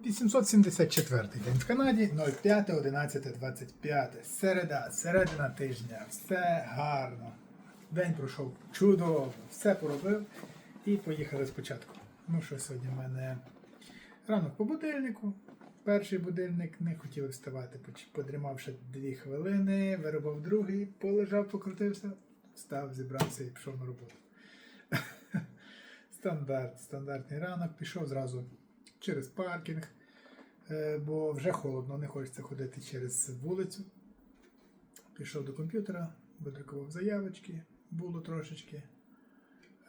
874 день в Канаді, 05.11.25. Середа, середина тижня. Все гарно. День пройшов чудово, все поробив і поїхали спочатку. Ну що сьогодні в мене ранок по будильнику. Перший будильник не хотів вставати, поч- подрімав ще дві хвилини, виробив другий, полежав, покрутився, встав, зібрався і пішов на роботу. Стандарт, стандартний ранок, пішов зразу через паркінг, е, бо вже холодно, не хочеться ходити через вулицю. Пішов до комп'ютера, видрукував заявочки, було трошечки.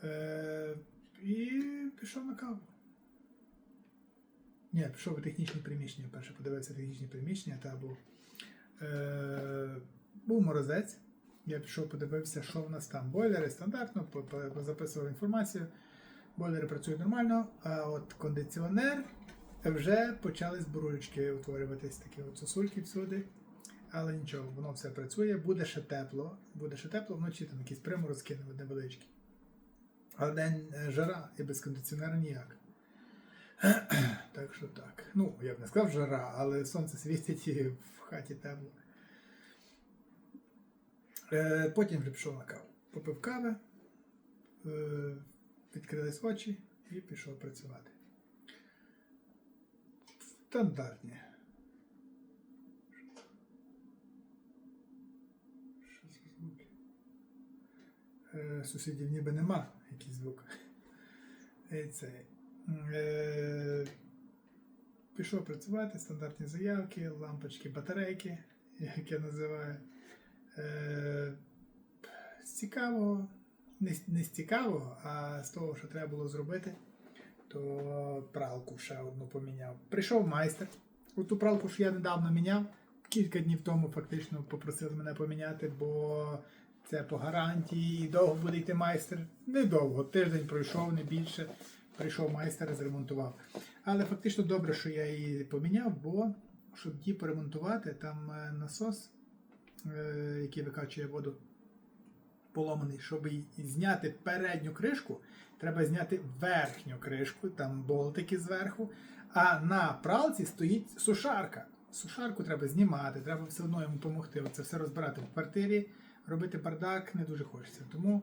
Е, І пішов на каву. Ні, пішов у технічні приміщення. Перше подивився технічні приміщення, та був, е, був морозець. Я пішов, подивився, що в нас там. Бойлери стандартно, по- інформацію. Бойлери працюють нормально, а от кондиціонер вже почали збурулечки утворюватись такі от сосульки всюди. Але нічого, воно все працює, буде ще тепло, буде ще тепло, вночі там якісь приморозки невеличкі. Але день е, жара і без кондиціонера ніяк. Так що так. Ну, я б не сказав жара, але сонце світить і в хаті тепло. Е, Потім вже пішов на каву. Попив кави, е, відкрились очі і пішов працювати. Стандартні. Що за звуки? Е, Сусідів ніби нема, який звук. І цей. Е, Пішов працювати, стандартні заявки, лампочки, батарейки, як я називаю. Е, цікавого, не, не з цікавого, а з того, що треба було зробити, то пралку ще одну поміняв. Прийшов майстер. Оту пралку, що я недавно міняв, кілька днів тому фактично попросили мене поміняти, бо це по гарантії, і довго буде йти майстер. Недовго, тиждень пройшов, не більше. Прийшов майстер, зремонтував. Але фактично добре, що я її поміняв, бо щоб її поремонтувати, там е, насос, е, який викачує воду, поломаний, щоб зняти передню кришку, треба зняти верхню кришку, там болтики зверху. А на пралці стоїть сушарка. Сушарку треба знімати, треба все одно йому допомогти. Оце все розбирати в квартирі, робити бардак не дуже хочеться. Тому,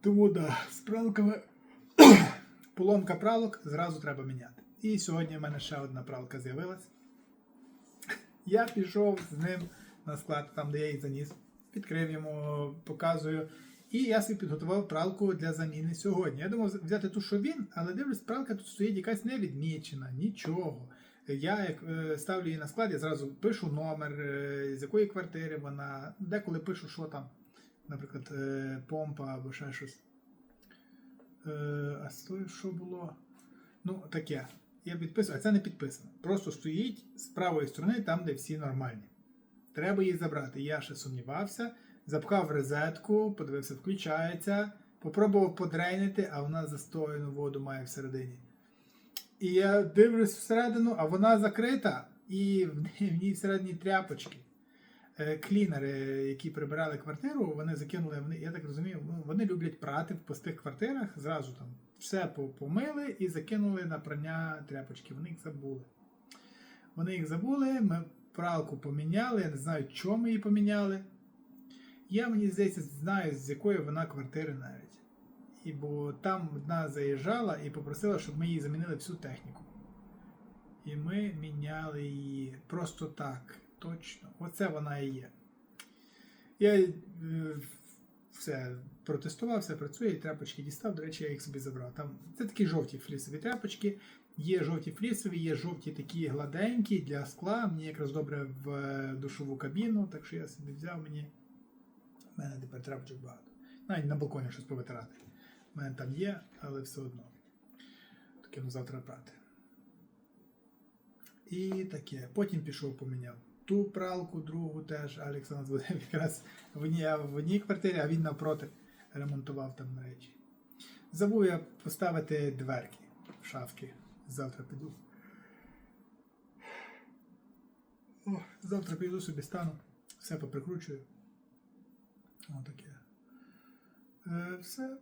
тому да, з пралками поломка пралок зразу треба міняти. І сьогодні в мене ще одна пралка з'явилась. Я пішов з ним на склад, там, де я її заніс, відкрив йому, показую. І я собі підготував пралку для заміни сьогодні. Я думав взяти ту, що він, але дивлюсь, пралка тут стоїть якась не відмічена, нічого. Я як е, ставлю її на склад, я зразу пишу номер, е, з якої квартири вона. Деколи пишу, що там, наприклад, е, помпа або ще щось. А з тою, що було? Ну, таке. Я підписую, а це не підписано. Просто стоїть з правої сторони, там, де всі нормальні. Треба її забрати. Я ще сумнівався, запхав розетку, подивився, включається, попробував подрейнити, а вона застояну воду має всередині. І я дивлюсь всередину, а вона закрита, і в ній, всередині тряпочки. Е, Клінери, які прибирали квартиру, вони закинули, вони, я так розумію, ну, вони люблять прати в пустих квартирах, зразу там все помили і закинули на прання тряпочки. Вони їх забули. Вони їх забули, ми пралку поміняли, я не знаю, чому її поміняли. Я, мені здається, знаю, з якої вона квартири навіть. І бо там одна заїжджала і попросила, щоб ми їй замінили всю техніку. І ми міняли її просто так, точно. Оце вона і є. Я е, все протестував, все працює, і тряпочки дістав. До речі, я їх собі забрав. Там це такі жовті флісові тряпочки. Є жовті флісові, є жовті такі гладенькі для скла. Мені якраз добре в е, душову кабіну, так що я собі взяв мені. У мене тепер тряпочок багато. Навіть на балконі щось повитирати. У мене там є, але все одно. Таке ну завтра прати. І таке. Потім пішов поміняв ту пралку, другу теж. Алекс у якраз в одній, в одній квартирі, а він навпроти ремонтував там речі. Забув я поставити дверки в шафки. Завтра піду. О, завтра піду собі стану, все поприкручую. Отаке. Е, все.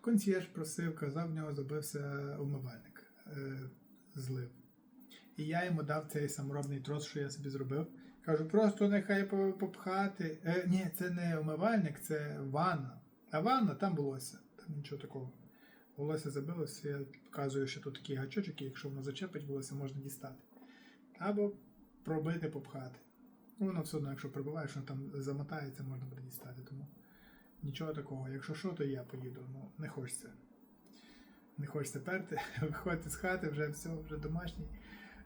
Консьєрж просив, казав, в нього забився умивальник. Е, злив. І я йому дав цей саморобний трос, що я собі зробив. Кажу, просто нехай попхати. Е, ні, це не умивальник, це ванна. А ванна там волосся. Там нічого такого. Волосся забилося, я показую, що тут такий гачочок, і якщо воно зачепить, волосся можна дістати. Або пробити, попхати. Ну, воно все одно, якщо прибуваєш, воно там замотається, можна буде дістати. Тому нічого такого. Якщо що, то я поїду. Ну, не хочеться. Не хочеться перти, виходити з хати, вже все, вже домашній.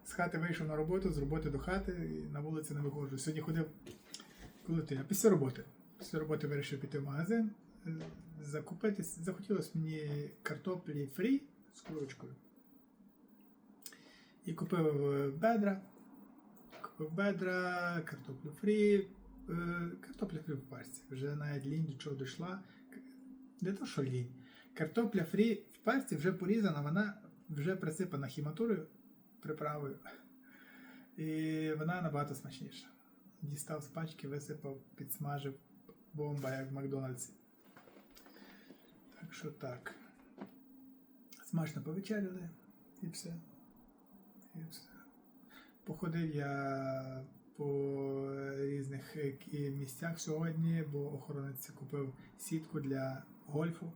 З хати вийшов на роботу, з роботи до хати і на вулиці не виходжу. Сьогодні ходив, коли ти? А після роботи. Після роботи вирішив піти в магазин, е, закупитись. Захотілося мені картоплі фрі з курочкою. І купив е, бедра. Купив бедра, картоплю фрі. е, Картопля фрі в пачці. Вже навіть лінь до чого дійшла. Не то, що лінь. Картопля фрі в пачці вже порізана, вона вже присипана хіматурою, приправою. І вона набагато смачніша. Дістав з пачки, висипав, підсмажив бомба, як в Макдональдсі. Так що так. Смачно повечеряли і все. І все. Походив я по різних е, місцях сьогодні, бо охоронець купив сітку для гольфу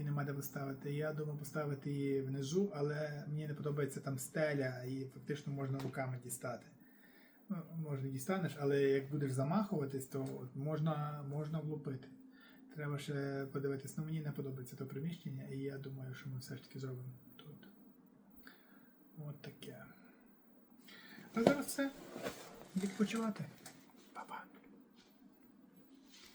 і нема де поставити. Я думав поставити її внизу, але мені не подобається там стеля, і фактично можна руками дістати. Ну, може, не дістанеш, але як будеш замахуватись, то можна, можна влупити. Треба ще подивитись. Ну, мені не подобається то приміщення, і я думаю, що ми все ж таки зробимо тут. От таке. А зараз все. Відпочивати.